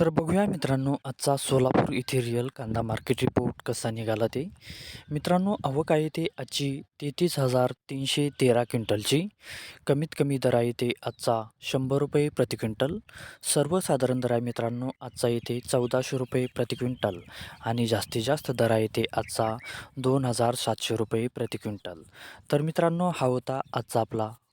तर बघूया मित्रांनो आजचा सोलापूर इथे रिअल कांदा मार्केट रिपोर्ट कसा निघाला ते. मित्रांनो आवक आहे ते आजची तेहतीस हजार तीनशे तेरा क्विंटलची. कमीत कमी दर आहे ते आजचा शंभर रुपये प्रति क्विंटल. सर्वसाधारण दर आहे मित्रांनो आजचा येथे चौदाशे रुपये प्रति क्विंटल. आणि जास्तीत जास्त दर आहे ते आजचा दोन हजार सातशे रुपये प्रति क्विंटल. तर मित्रांनो हा होता आजचा आपला